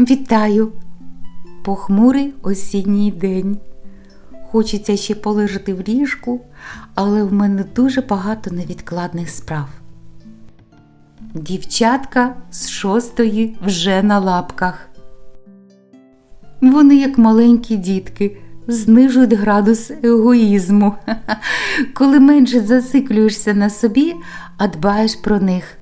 Вітаю! Похмурий осінній день. Хочеться ще полежати в ліжку, але в мене дуже багато невідкладних справ. Дівчатка з шостої вже на лапках. Вони, як маленькі дітки, знижують градус егоїзму. Коли менше зациклюєшся на собі, а дбаєш про них.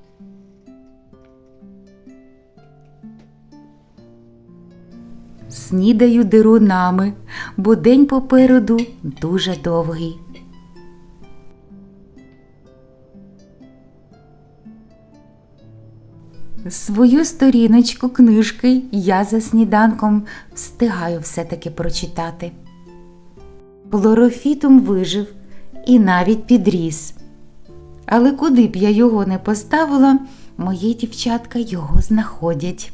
Снідаю дирунами, бо день попереду дуже довгий. Свою сторіночку книжки я за сніданком встигаю все-таки прочитати. Хлорофітум вижив і навіть підріс. Але куди б я його не поставила, мої дівчатка його знаходять.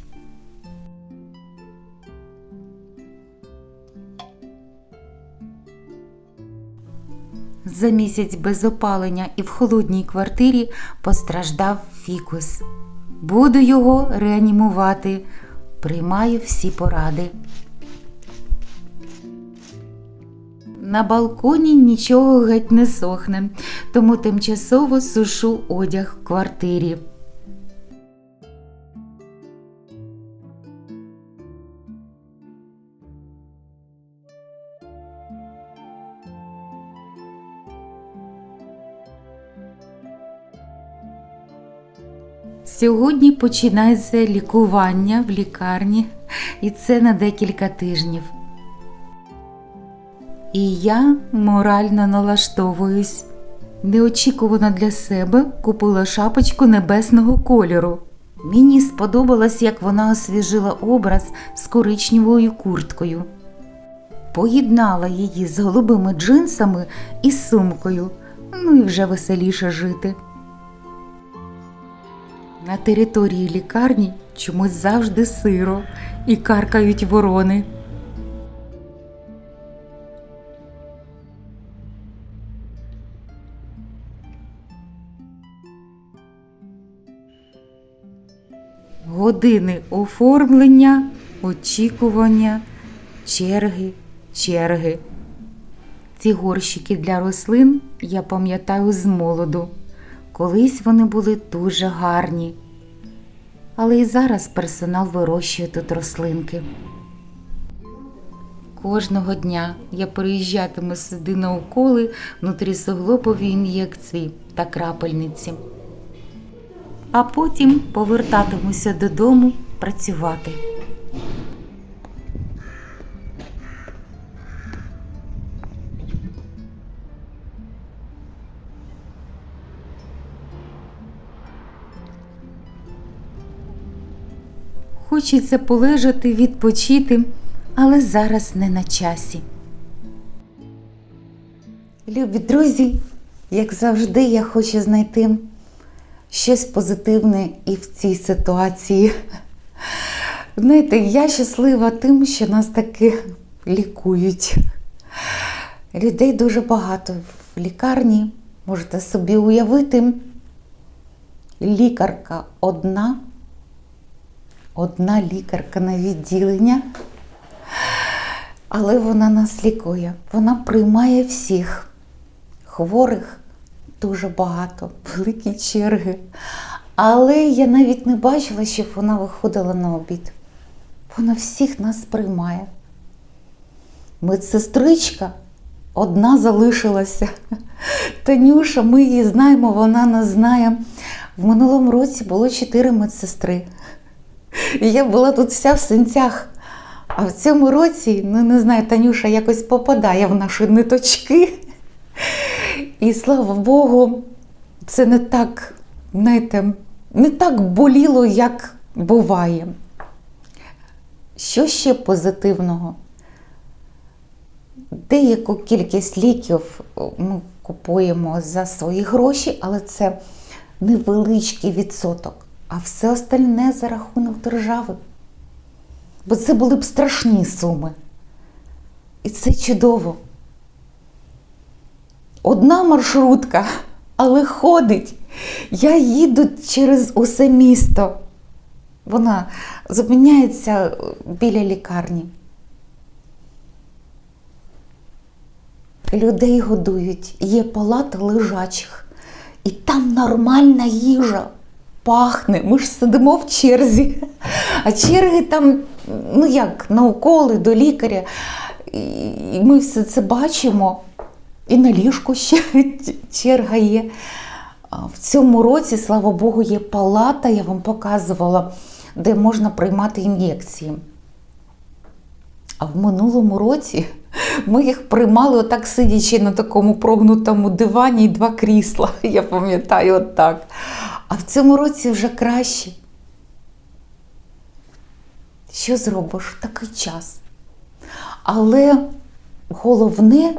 За місяць без опалення і в холодній квартирі постраждав фікус. Буду його реанімувати. Приймаю всі поради. На балконі нічого геть не сохне, тому тимчасово сушу одяг в квартирі. Сьогодні починається лікування в лікарні, і це на декілька тижнів. І я морально налаштовуюсь. Неочікувано для себе купила шапочку небесного кольору. Мені сподобалось, як вона освіжила образ з коричневою курткою. Поєднала її з голубими джинсами і сумкою, ну і вже веселіше жити. На території лікарні чомусь завжди сиро і каркають ворони. Години оформлення, очікування, черги, черги. Ці горщики для рослин я пам'ятаю з молоду. Колись вони були дуже гарні. Але і зараз персонал вирощує тут рослинки. Кожного дня я переїжджатиму сюди на уколи внутрісуглопові ін'єкції та крапельниці. А потім повертатимуся додому працювати. Хочеться полежати, відпочити, але зараз не на часі. Любі друзі, як завжди, я хочу знайти щось позитивне і в цій ситуації. Знаєте, я щаслива тим, що нас таки лікують. Людей дуже багато в лікарні, можете собі уявити. Лікарка одна одна лікарка на відділення, але вона нас лікує. Вона приймає всіх. Хворих дуже багато, великі черги. Але я навіть не бачила, щоб вона виходила на обід. Вона всіх нас приймає. Медсестричка одна залишилася. Танюша, ми її знаємо, вона нас знає. В минулому році було чотири медсестри. І я була тут вся в синцях. А в цьому році, ну не знаю, Танюша якось попадає в наші ниточки. І слава Богу, це не так, знаєте, не так боліло, як буває. Що ще позитивного? Деяку кількість ліків ми купуємо за свої гроші, але це невеличкий відсоток а все остальне за рахунок держави. Бо це були б страшні суми. І це чудово. Одна маршрутка, але ходить. Я їду через усе місто. Вона зупиняється біля лікарні. Людей годують, є палата лежачих, і там нормальна їжа. Пахне, ми ж сидимо в черзі. А черги там, ну як, на уколи до лікаря. І ми все це бачимо. І на ліжку ще черга є. В цьому році, слава Богу, є палата, я вам показувала, де можна приймати ін'єкції. А в минулому році ми їх приймали отак, сидячи на такому прогнутому дивані і два крісла. Я пам'ятаю, отак. А в цьому році вже краще. Що зробиш? Такий час. Але головне,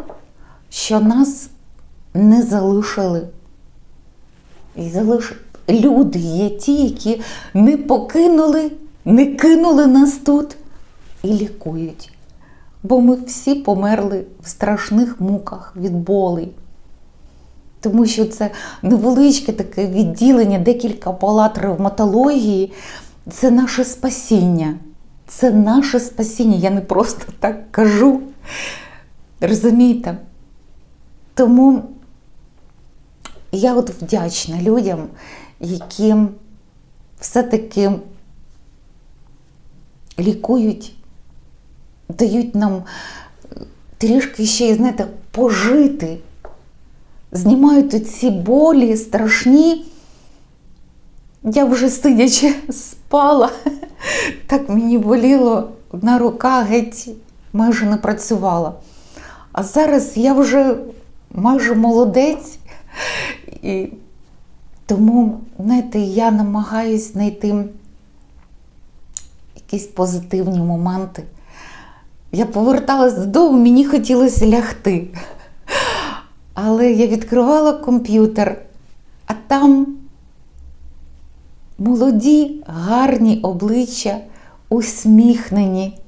що нас не залишили. І залиш... Люди є ті, які не покинули, не кинули нас тут і лікують. Бо ми всі померли в страшних муках від болей. Тому що це невеличке таке відділення, декілька палат ревматології. Це наше спасіння. Це наше спасіння. Я не просто так кажу. Розумієте? Тому я от вдячна людям, які все-таки лікують, дають нам трішки ще, знаєте, пожити, знімають ці болі страшні. Я вже сидячи спала, так мені боліло, одна рука геть майже не працювала. А зараз я вже майже молодець, і тому, знаєте, я намагаюсь знайти якісь позитивні моменти. Я поверталась додому, мені хотілося лягти. Але я відкривала комп'ютер, а там молоді, гарні обличчя, усміхнені.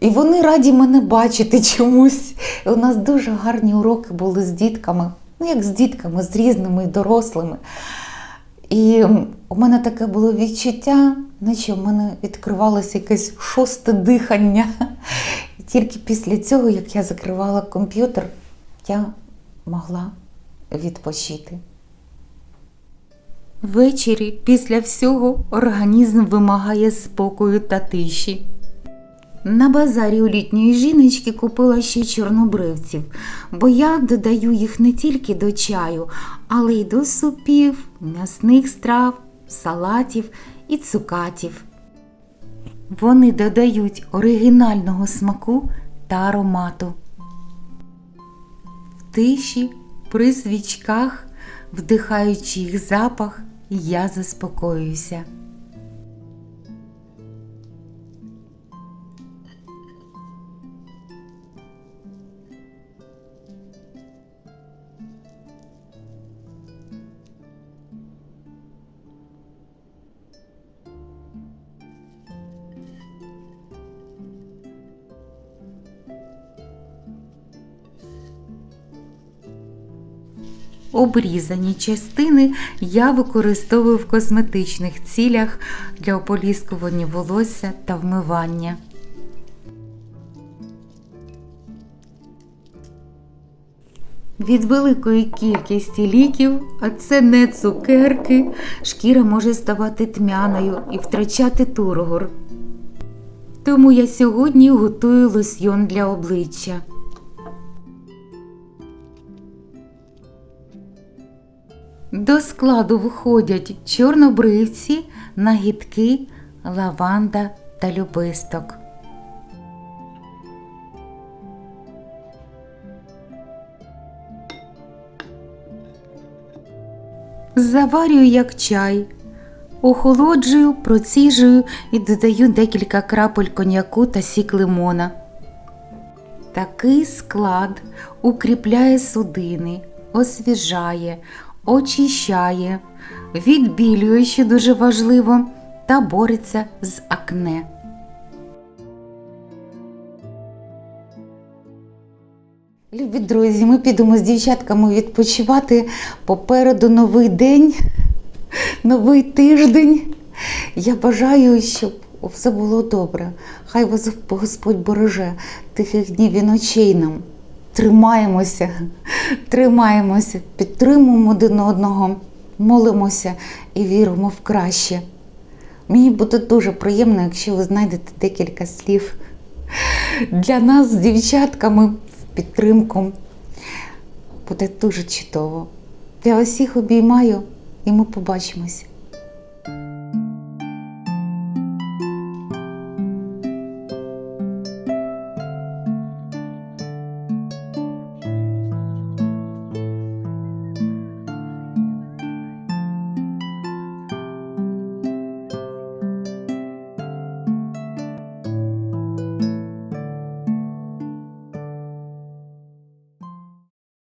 І вони раді мене бачити чомусь. І у нас дуже гарні уроки були з дітками, ну як з дітками, з різними дорослими. І у мене таке було відчуття, наче в мене відкривалося якесь шосте дихання. І тільки після цього, як я закривала комп'ютер, я могла відпочити. Ввечері після всього організм вимагає спокою та тиші. На базарі у літньої жіночки купила ще чорнобривців, бо я додаю їх не тільки до чаю, але й до супів, м'ясних страв, салатів і цукатів. Вони додають оригінального смаку та аромату. Тиші, при свічках, вдихаючи їх запах, я заспокоююся. Обрізані частини я використовую в косметичних цілях для ополіскування волосся та вмивання. Від великої кількості ліків, а це не цукерки, шкіра може ставати тьмяною і втрачати тургор. Тому я сьогодні готую лосьйон для обличчя. До складу входять чорнобривці, нагідки, лаванда та любисток. Заварюю як чай, охолоджую, проціжую і додаю декілька крапель коньяку та сік лимона. Такий склад укріпляє судини, освіжає, очищає, відбілює, що дуже важливо, та бореться з акне. Любі друзі, ми підемо з дівчатками відпочивати. Попереду новий день, новий тиждень. Я бажаю, щоб все було добре. Хай вас Господь береже тихих днів і ночей нам. Тримаємося, тримаємося, підтримуємо один одного, молимося і віримо в краще. Мені буде дуже приємно, якщо ви знайдете декілька слів для нас з дівчатками в підтримку. Буде дуже чудово. Я всіх обіймаю і ми побачимось.